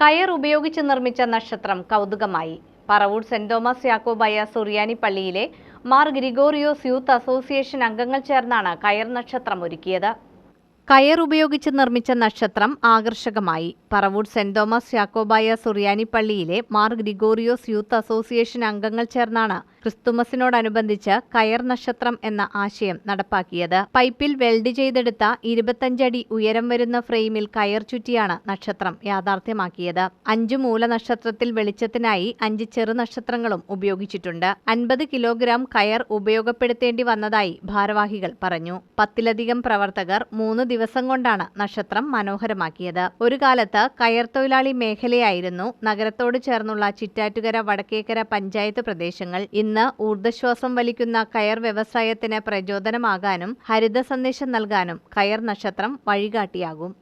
കയർ ഉപയോഗിച്ച് നിർമ്മിച്ച നക്ഷത്രം കൗതുകമായി. പറവൂർ സെന്റ് തോമസ് യാക്കോബായ സുറിയാനി പള്ളിയിലെ മാർ ഗ്രിഗോറിയോസ് യൂത്ത് അസോസിയേഷൻ അംഗങ്ങൾ ചേർന്നാണ് കയർ നക്ഷത്രം ഒരുക്കിയത്. കയർ ഉപയോഗിച്ച് നിർമ്മിച്ച നക്ഷത്രം ആകർഷകമായി. പറവൂർ സെന്റ് തോമസ് യാക്കോബായ സുറിയാനി പള്ളിയിലെ മാർ ഗ്രിഗോറിയോസ് യൂത്ത് അസോസിയേഷൻ അംഗങ്ങൾ ചേർന്നാണ് ക്രിസ്തുമസിനോടനുബന്ധിച്ച് കയർ നക്ഷത്രം എന്ന ആശയം നടപ്പാക്കിയത്. പൈപ്പിൽ വെൽഡ് ചെയ്തെടുത്ത ഇരുപത്തഞ്ചടി ഉയരം വരുന്ന ഫ്രെയിമിൽ കയർ ചുറ്റിയാണ് നക്ഷത്രം യാഥാർത്ഥ്യമാക്കിയത്. അഞ്ചു മൂല നക്ഷത്രത്തിൽ വെളിച്ചത്തിനായി അഞ്ച് ചെറു നക്ഷത്രങ്ങളും ഉപയോഗിച്ചിട്ടുണ്ട്. അൻപത് കിലോഗ്രാം കയർ ഉപയോഗപ്പെടുത്തേണ്ടി വന്നതായി ഭാരവാഹികൾ പറഞ്ഞു. പത്തിലധികം പ്രവർത്തകർ മൂന്ന് ദിവസം കൊണ്ടാണ് നക്ഷത്രം മനോഹരമാക്കിയത്. ഒരു കാലത്ത് കയർ തൊഴിലാളി മേഖലയായിരുന്നു നഗരത്തോട് ചേർന്നുള്ള ചിറ്റാറ്റുകര വടക്കേക്കര പഞ്ചായത്ത് പ്രദേശങ്ങൾ. ഇന്ന് ഊർദ്ധശ്വാസം വലിക്കുന്ന കയർ വ്യവസായത്തിന് പ്രചോദനമാകാനും ഹരിത സന്ദേശം നൽകാനും കയർ നക്ഷത്രം വഴികാട്ടിയാകും.